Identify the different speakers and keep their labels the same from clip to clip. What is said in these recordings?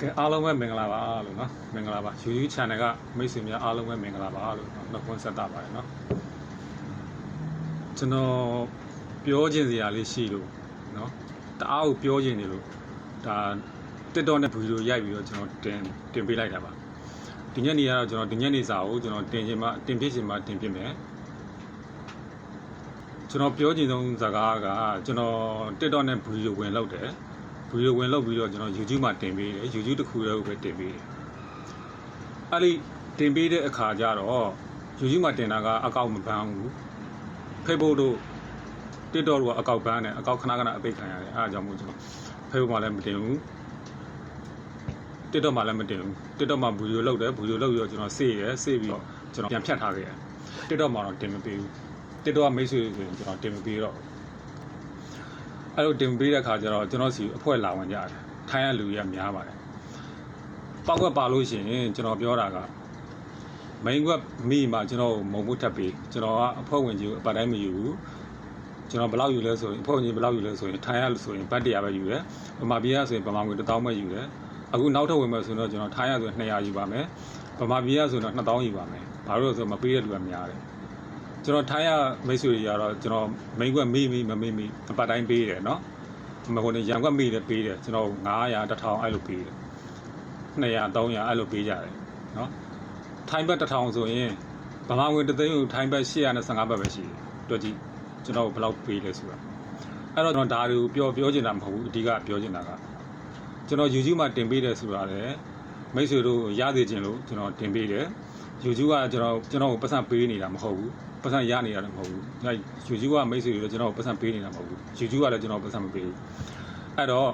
Speaker 1: ကဲအားလုံးပဲမင်္ဂလာပါလို့နော်မင်္ဂလာပါ YouTube channel ကမိတ်ဆွေများအားလုံးပဲမင်္ဂလာပါလို့နှုတ်ခွန်းဆက်တာပါတယ်နော်ကျွန်တော်ပြောခြင်းစရာလေးရှိလို့နော်တအားကိုပြောခြင်းနေလို့ဒါ TikTok နဲ့ဗီဒီယိုရိုက်ပြီးတော့ကျွန်တော်တင်တင်ပေးလိုက်တာပါဒီညနေကတော့ကျွန်တော်ဒီညနေစာကိုကျွန်တော်တင်ခြင်းမှာတင်ပြခြင်းမှာတင်ပြမယ်ကျွန်တော်ပြောခြင်းဆုံးစကားကကျွန်တော် TikTok နဲ့ဗီဒီယိုဝင်လုပ်တယ် ဗီဒီယိုဝင်လုပ်ပြီးတော့ကျွန်တော် YouTube မှာတင်ပေးတယ် YouTube တစ်ခုတည်းကိုပဲတင်ပေးတယ်အဲ့ဒီတင်ပေးတဲ့အခါကျတော့ YouTube မှာတင်တာကအကောင့်မပန်းဘူး Facebook တို့ TikTok တို့ကအကောင့်ပန်းတယ်အကောင့်ခဏခဏအပိတ်ခံရတယ်အဲအကြောင်းမို့ကျွန်တော် Facebook မှာလည်းမတင်ဘူး TikTok မှာလည်းမတင်ဘူး TikTok မှာဗီဒီယိုလုပ်တယ်ဗီဒီယိုလုပ်ပြီးတော့ကျွန်တော်စေ့ရယ်စေ့ပြီးတော့ကျွန်တော်ပြန်ဖြတ်ထားခဲ့တယ် TikTok မှာတော့တင်မပေးဘူး TikTok ကမိတ်ဆွေဆိုရင်ကျွန်တော်တင်မပေးတော့ အဲ့လိုတင်မပေးတဲ့ခါကျတော့ကျွန်တော်စီအဖွဲ့လာဝင်ကြတယ်ထိုင်းရလူကြီးကများပါတယ်ပောက်ကွက်ပါလို့ရှိရင်ကျွန်တော်ပြောတာကမိန်ကွက်မိမှာကျွန်တော်မုံမှုထပ်ပြီးကျွန်တော်ကအဖွဲ့ဝင်ကြီးကိုအပတ်တိုင်းမယူဘူးကျွန်တော်ဘယ်လောက်ယူလဲဆိုရင်အဖွဲ့ဝင်ကြီးဘယ်လောက်ယူလဲဆိုရင်ထိုင်းရလို့ဆိုရင်ဘတ်တရားပဲယူတယ်ဗမာပြည်ကဆိုရင်ဗမာငွေ1000ပဲယူတယ်အခုနောက်ထပ်ဝင်မယ်ဆိုတော့ကျွန်တော်ထိုင်းရဆိုရင်200ယူပါမယ်ဗမာပြည်ကဆိုရင်တော့2000ယူပါမယ်ဘာလို့လဲဆိုတော့မပေးတဲ့လူကများတယ် ကျွန်တော်ထိုင်းရမိတ်ဆွေတွေကတော့ကျွန်တော်မိန်ကွက်မေးမိမမေးမိအပတ်တိုင်းပေးတယ်နော်မဟုတ်ရင်ရံကွက်မေးတယ်ပေးတယ်ကျွန်တော်900 1000အဲ့လိုပေးတယ်200 300အဲ့လိုပေးကြတယ်နော်ထိုင်းဘက်1000ဆိုရင်ဗမာငွေတစ်သိန်းကိုထိုင်းဘက်855ဘတ်ပဲရှိတယ်တွေ့ကြည့်ကျွန်တော်ဘယ်လောက်ပေးလဲဆိုတာအဲ့တော့ကျွန်တော်ဒါတွေကိုပြောပြောချင်တာမဟုတ်ဘူးအဓိကပြောချင်တာကကျွန်တော် YouTube မှာတင်ပေးတယ်ဆိုတာလေမိတ်ဆွေတို့ရသေးခြင်းလို့ကျွန်တော်တင်ပေးတယ် YouTube ကကျွန်တော်ကျွန်တော်ကိုပတ်စံပေးနေတာမဟုတ်ဘူး ပတ်စံရနေတာလည်းမဟုတ်ဘူး။ဒါ YouTube ကမိတ်ဆွေတွေလည်းကျွန်တော်ကိုပတ်စံပေးနေတာမဟုတ်ဘူး။ YouTube ကလည်းကျွန်တော်ပတ်စံမပေးဘူး။အဲ့တော့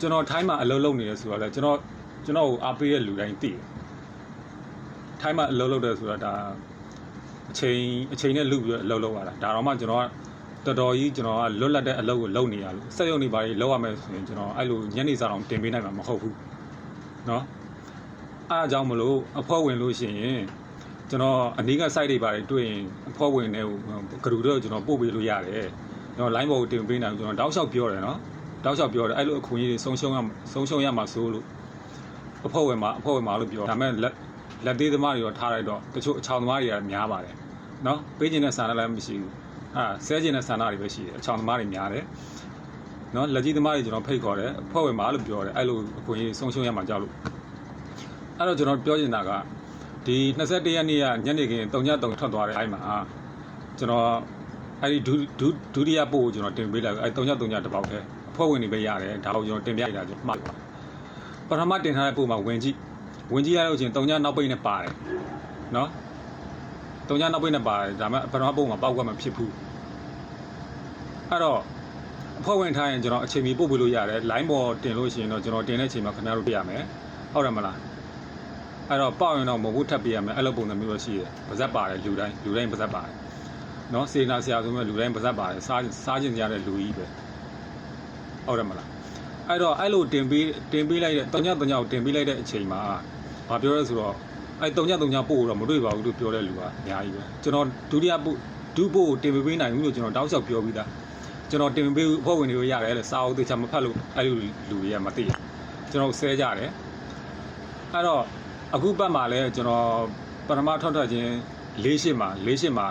Speaker 1: ကျွန်တော်ထိုင်းမှာအလုပ်လုပ်နေတယ်ဆိုတော့လေကျွန်တော်ကျွန်တော်ကိုအားပေးတဲ့လူတိုင်းသိတယ်။ထိုင်းမှာအလုပ်လုပ်တယ်ဆိုတော့ဒါအချိန်အချိန်နဲ့လုပြီးတော့အလုပ်လုပ်ရတာဒါတော့မှကျွန်တော်ကတော်တော်ကြီးကျွန်တော်ကလွတ်လပ်တဲ့အလုပ်ကိုလုပ်နေရလို့စက်ရုံတွေဘာတွေလုပ်ရမယ်ဆိုရင်ကျွန်တော်အဲ့လိုညနေစာတောင်တင်ပေးနိုင်မှာမဟုတ်ဘူး။နော်အားအကြောင်းမလို့အဖွဲ့ဝင်လို့ရှိရင် ကျွန်တော်အနည်းက site တွေပါတယ်တွေ့ရင်အဖွဲ့ဝင်တွေကိုဂရုတော့ကျွန်တော်ပို့ပေးလို့ရတယ်ကျွန်တော် line ပေါ်ကိုတင်ပေးနိုင်ကျွန်တော်တောက်လျှောက်ပြောတယ်နော်တောက်လျှောက်ပြောတယ်အဲ့လိုအခွင့်အရေးတွေဆုံးရှုံးရဆုံးရှုံးရမှာစိုးလို့အဖွဲ့ဝင်မှာအဖွဲ့ဝင်မှာလို့ပြောဒါပေမဲ့လက်လက်သေးသမားတွေတော့ထားလိုက်တော့တချို့အချောင်သမားတွေကများပါတယ်နော်ပေးခြင်းတဲ့ဆန္ဒလည်းမရှိဘူးအာဆဲခြင်းတဲ့ဆန္ဒတွေပဲရှိတယ်အချောင်သမားတွေများတယ်နော်လက်ကြီးသမားတွေကျွန်တော်ဖိတ်ခေါ်တယ်အဖွဲ့ဝင်မှာလို့ပြောတယ်အဲ့လိုအခွင့်အရေးဆုံးရှုံးရမှာကြောက်လို့အဲ့တော့ကျွန်တော်ပြောချင်တာက ဒီ21ရက်နေ့ကညနေခင်း3ည3ထွက်သွားတဲ့အဲ့မှာကျွန်တော်အဲ့ဒီဒုဒုဒုတိယပို့ကိုကျွန်တော်တင်ပေးလိုက်အဲ့3ည3ညတစ်ပေါက်တည်းအဖွဲ့ဝင်တွေပဲရတယ်ဒါကိုကျွန်တော်တင်ပြလိုက်တာကျွန်တော်မှားပါပထမတင်ထားတဲ့ပို့မှာဝင်ကြည့်ဝင်ကြည့်ရလို့ချင်း3ညနောက်ပိတ်နဲ့ပါတယ်နော်3ညနောက်ပိတ်နဲ့ပါတယ်ဒါမှပထမပို့မှာပောက်ကမှဖြစ်ဘူးအဲ့တော့အဖွဲ့ဝင်ထားရင်ကျွန်တော်အချိန်မီပို့ပေးလို့ရတယ် line ပေါ်တင်လို့ရှိရင်တော့ကျွန်တော်တင်တဲ့အချိန်မှာခင်ဗျားတို့ပြရမယ်ဟုတ်တယ်မလား အဲ့တော့ပေါက်ရင်တော့မဟုတ်ထပ်ပြရမယ်အဲ့လိုပုံစံမျိုးပဲရှိတယ်ပါဇက်ပါတယ်လူတိုင်းလူတိုင်းပါဇက်ပါတယ်နော်စေနာဆရာဆိုမဲ့လူတိုင်းပါဇက်ပါတယ်စားစားကျင်ကြတဲ့လူကြီးပဲဟုတ်တယ်မလားအဲ့တော့အဲ့လိုတင်ပေးတင်ပေးလိုက်တဲ့တုံညတုံညကိုတင်ပေးလိုက်တဲ့အချိန်မှာဘာပြောရဲဆိုတော့အဲ့တုံညတုံညပို့တော့မတွေ့ပါဘူးလို့ပြောတဲ့လူကအများကြီးပဲကျွန်တော်ဒုတိယပို့ဒုပို့ကိုတင်ပေးပေးနိုင်ဘူးလို့ကျွန်တော်တောက်လျှောက်ပြောပြီးသားကျွန်တော်တင်ပေးအဖွဲ့ဝင်တွေကိုရတယ်လေစာအုပ်သေချာမဖတ်လို့အဲ့လိုလူတွေကမသိကျွန်တော်ဆဲကြတယ်အဲ့တော့ အခုပတ်မှာလဲကျွန်တော်ပထမထွက်ထွက်ချင်း၄ရှစ်မှာ၄ရှစ်မှာ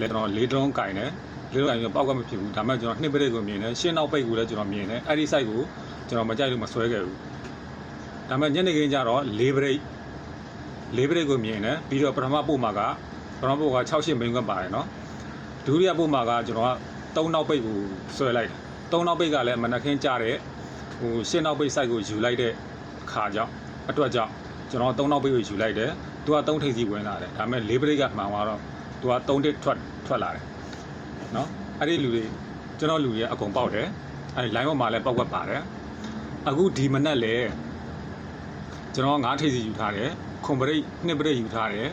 Speaker 1: လဲကျွန်တော်၄တုံးကင်တယ်၄တုံးကင်ပြီးပောက်ကမဖြစ်ဘူးဒါမှကျွန်တော်နှစ်ပရိတ်ကိုမြင်တယ်ရှင်းနောက်ပိတ်ကိုလည်းကျွန်တော်မြင်တယ်အဲ့ဒီ site ကိုကျွန်တော်မကြိုက်လို့မဆွဲခဲ့ဘူးဒါမှညနေခင်းကျတော့၄ပရိတ်၄ပရိတ်ကိုမြင်တယ်ပြီးတော့ပထမပို့မှာကပထမပို့က6ရှစ်မိန်ခွက်ပါတယ်နော်ဒုတိယပို့မှာကကျွန်တော်က3နောက်ပိတ်ကိုဆွဲလိုက်တယ်3နောက်ပိတ်ကလည်းမနက်ခင်းကျတဲ့ဟိုရှင်းနောက်ပိတ် site ကိုယူလိုက်တဲ့ခါကြောင့်အတွက်ကြောင့် ကျွန်တော်3နောက်ပိတ်ကိုယူလိုက်တယ်သူက3ထိပ်စီဝင်လာတယ်ဒါပေမဲ့၄ပရိတ်ကမှန်သွားတော့သူက3တစ်ထွက်ထွက်လာတယ်နော်အဲ့ဒီလူတွေကျွန်တော်လူတွေအကုန်ပေါက်တယ်အဲ့ဒီ line ပေါ်မှာလည်းပေါက်ွက်ပါတယ်အခုဒီမနက်လေကျွန်တော်9ထိပ်စီယူထားတယ်ခွန်ပရိတ်2ပရိတ်ယူထားတယ်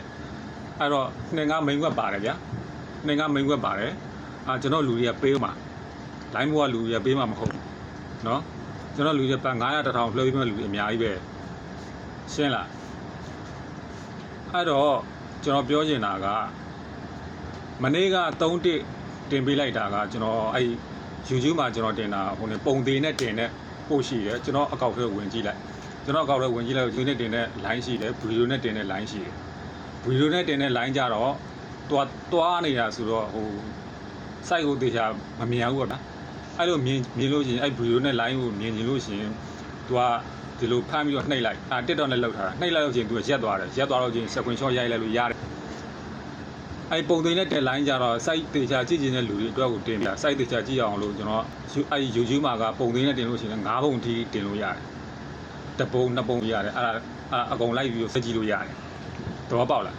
Speaker 1: အဲ့တော့နှစ်ငါမိန်ွက်ပါတယ်ဗျာနှစ်ငါမိန်ွက်ပါတယ်အာကျွန်တော်လူတွေကပေးမှာ line ဘောကလူတွေကပေးမှာမဟုတ်ဘူးနော်ကျွန်တော်လူတွေပတ်900 1000လှည့်ပြီးမဲ့လူတွေအများကြီးပဲ ရှင်းလားအဲ့တော့ကျွန်တော်ပြောချင်တာကမနေ့က3တစ်တင်ပေးလိုက်တာကကျွန်တော်အဲ့ YouTube မှာကျွန်တော်တင်တာဟိုနေပုံသေးနဲ့တင်တဲ့ပို့ရှိတယ်ကျွန်တော်အကောက်ထဲဝင်ကြည့်လိုက်ကျွန်တော်အကောက်ထဲဝင်ကြည့်လိုက်ယူနစ်တင်တဲ့ line ရှိတယ်ဗီဒီယိုနဲ့တင်တဲ့ line ရှိတယ်ဗီဒီယိုနဲ့တင်တဲ့ line ကြတော့တွားတွားနေတာဆိုတော့ဟို site ကိုတေချာမမြင်ဘူးပေါ့ဗျာအဲ့လိုမြင်မြင်လို့ရှိရင်အဲ့ဗီဒီယိုနဲ့ line ကိုမြင်ကြည့်လို့ရှိရင် तू က ဒီလိုဖမ်းပြီးတော့နှိပ်လိုက်အာ TikTok နဲ့လောက်ထားတာနှိပ်လိုက်လို့ရှိရင် तू ရက်သွားတယ်ရက်သွားလို့ရှိရင် screenshot ရိုက်လိုက်လို့ရတယ်အဲ့ပုံသိမ်းတဲ့ deadline ကြတော့ site တေချာကြည့်ခြင်းတဲ့လူတွေအတွက်ကိုတင်ပြ site တေချာကြည့်အောင်လို့ကျွန်တော်အဲ့ဒီ YouTube မှာကပုံသိမ်းနဲ့တင်လို့ရှိရင်၅ပုံထိတင်လို့ရတယ်တစ်ပုံနှစ်ပုံရတယ်အဲ့ဒါအဲ့ဒါအကုန်လိုက်ပြီးတော့စက်ကြည့်လို့ရတယ်တော့ပေါက်လား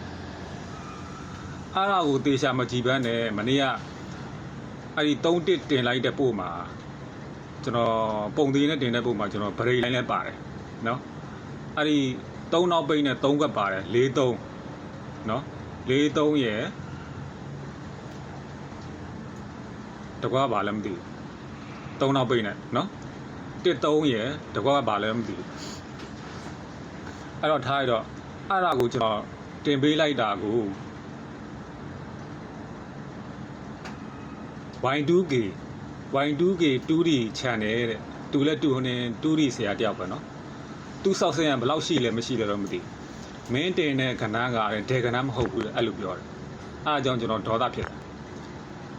Speaker 1: အဲ့ဒါကိုတေချာမကြည့်ဘဲနဲ့မနေ့ကအဲ့ဒီ3တစ်တင်လိုက်တဲ့ပို့မှာကျွန်တော်ပုံသေးနဲ့တင်တဲ့ပုံမှာကျွန်တော်ဗရိတ်လိုင်းလည်းပါတယ် နော်အဲ့ဒီ3နောက်ပိတ်နဲ့3ကပ်ပါတယ်4 3နော်4 3ရယ်တကွာပါလည်းမသိဘူး3နောက်ပိတ်နဲ့နော်1 3ရယ်တကွာပါလည်းမသိဘူးအဲ့တော့ထားရတော့အဲ့ဒါကိုကျွန်တော်တင်ပေးလိုက်တာကို Y2K Y2K 2D channel တဲ့သူလည်းတူနေ 2D ဆရာတယောက်ပဲเนาะ သူစောက်စင်ရဘယ်လောက်ရှိလဲမရှိလဲတော့မသိမင်းတင်တဲ့ခဏကလည်းဒေခဏမဟုတ်ဘူးလေအဲ့လိုပြောတယ်အားကြောင့်ကျွန်တော်ဒေါသဖြစ်တယ်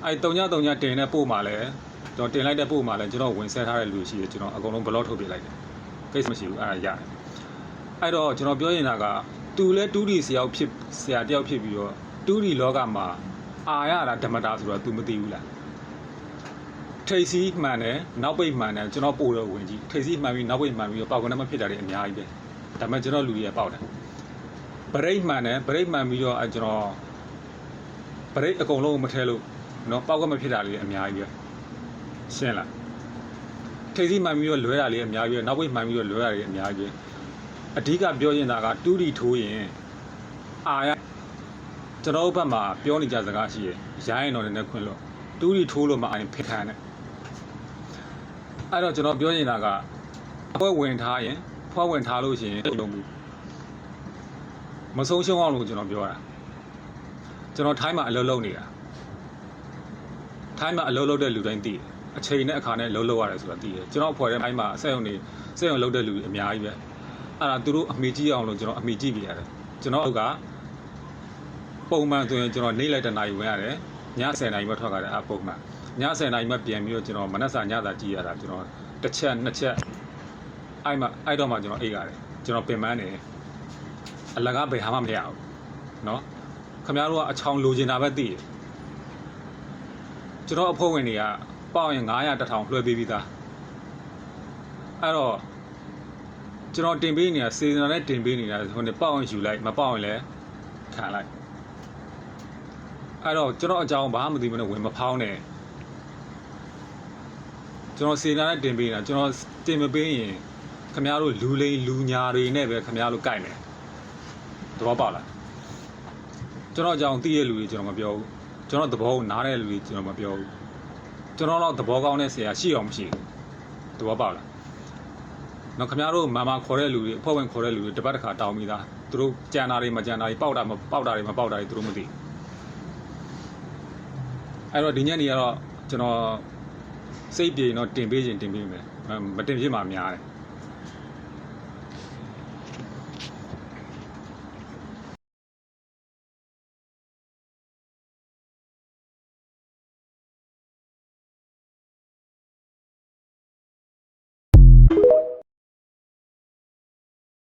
Speaker 1: အဲ့တုံညတုံညတင်တဲ့ပို့မှာလည်းကျွန်တော်တင်လိုက်တဲ့ပို့မှာလည်းကျွန်တော်ဝင်ဆက်ထားတဲ့လူရှိတယ်ကျွန်တော်အကုန်လုံးဘလော့ထုတ်ပြလိုက်တယ်ကိစ္စမရှိဘူးအဲ့ဒါရတယ်အဲ့တော့ကျွန်တော်ပြောနေတာကသူလည်း 2D ဆရာဖြစ်ဆရာတယောက်ဖြစ်ပြီးတော့ 2D လောကမှာအာရတာဓမ္မတာဆိုတော့ तू မသိဘူးလား ထိတ်စီးမှန်တယ်နောက်ပိတ်မှန်တယ်ကျွန်တော်ပို့တော့ဝင်ကြည့်ထိတ်စီးမှန်ပြီးနောက်ပိတ်မှန်ပြီးတော့ပေါက်ကနေမဖြစ်တာတွေအများကြီးပဲဒါပေမဲ့ကျွန်တော်လူတွေကပေါက်တယ်ဗရိတ်မှန်တယ်ဗရိတ်မှန်ပြီးတော့အဲကျွန်တော်ဗရိတ်အကုန်လုံးမထဲလို့နော်ပေါက်ကမဖြစ်တာတွေအများကြီးပဲရှင်းလားထိတ်စီးမှန်ပြီးတော့လွဲတာလေးအများကြီးပဲနောက်ပိတ်မှန်ပြီးတော့လွဲတာတွေအများကြီးပဲအဓိကပြောရင်တာက 2D ထိုးရင်အာရကျွန်တော်တို့ဘက်မှာပြောနေကြစကားရှိရယ်ရိုင်းရင်တော့လည်းခွင့်လို့ 2D ထိုးလို့မအိုင်ဖိခံတယ် အဲ့တော့ကျွန်တော်ပြောနေတာကဖွဲဝင်ထားရင်ဖွဲဝင်ထားလို့ရှိရင်လုံးဘူးမဆုံးရှုံးအောင်လို့ကျွန်တော်ပြောတာကျွန်တော်ထိုင်းမှာအလုပ်လုပ်နေတာထိုင်းမှာအလုပ်လုပ်တဲ့လူတိုင်းသိတယ်အချိန်နဲ့အခါနဲ့အလုပ်လုပ်ရတယ်ဆိုတာသိတယ်ကျွန်တော်ဖွဲ့တဲ့ထိုင်းမှာအဆက်ရုံနေစက်ရုံလုပ်တဲ့လူတွေအများကြီးပဲအဲ့ဒါသူတို့အမိကြည့်အောင်လို့ကျွန်တော်အမိကြည့်ပြရတယ်ကျွန်တော်ကပုံမှန်ဆိုရင်ကျွန်တော်နေ့လိုက်တဲ့နိုင်ဝင်ရတယ်ည10နာရီမှထွက်ကြတယ်အပုံမှန် ည10နာရီမှပြန်ပြီးတော့ကျွန်တော်မနက်စာညစာကြည့်ရတာကျွန်တော်တစ်ချက်နှစ်ချက်အဲ့မှအဲ့တော့မှကျွန်တော်အိတ်ရတယ်ကျွန်တော်ပင်ပန်းနေအလကားဘယ်ဟာမှမရဘူးเนาะခင်ဗျားတို့ကအချောင်လိုချင်တာပဲသိတယ်ကျွန်တော်အဖို့ဝင်တွေကပေါက်ရင်900တစ်ထောင်လွှဲပေးပြီးသားအဲ့တော့ကျွန်တော်တင်ပေးနေတာစေစနာနဲ့တင်ပေးနေတာဟိုနေပေါက်ရင်ယူလိုက်မပေါက်ရင်လည်းခံလိုက်အဲ့တော့ကျွန်တော်အကြောင်းဘာမှမသိမနဲ့ဝင်မဖောင်းနဲ့ ကျွန်တော်စေနာနဲ့တင်ပေးနေတာကျွန်တော်တင်မပေးရင်ခင်ဗျားတို့လူလိန်လူညာတွေနဲ့ပဲခင်ဗျားတို့ကြိုက်မယ်သဘောပေါက်လားကျွန်တော်အကြောင်းသိရလူတွေကျွန်တော်မပြောဘူးကျွန်တော်သဘောကိုနားတဲ့လူတွေကျွန်တော်မပြောဘူးကျွန်တော်တော့သဘောကောင်းတဲ့ဆရာရှိအောင်မရှိဘူးသဘောပေါက်လားနော်ခင်ဗျားတို့မာမာခေါ်တဲ့လူတွေအဖွဲ့ဝင်ခေါ်တဲ့လူတွေတစ်ပတ်တစ်ခါတောင်းပြီးသားသူတို့ကြံတာတွေမကြံတာတွေပေါက်တာမပေါက်တာတွေမပေါက်တာတွေသူတို့မသိအဲ့တော့ဒီညနေကတော့ကျွန်တော် စိတ်ပြေတော့တင်ပေးခြင်းတင်ပေးမယ်မမတင်ဖြစ်မှာများတယ်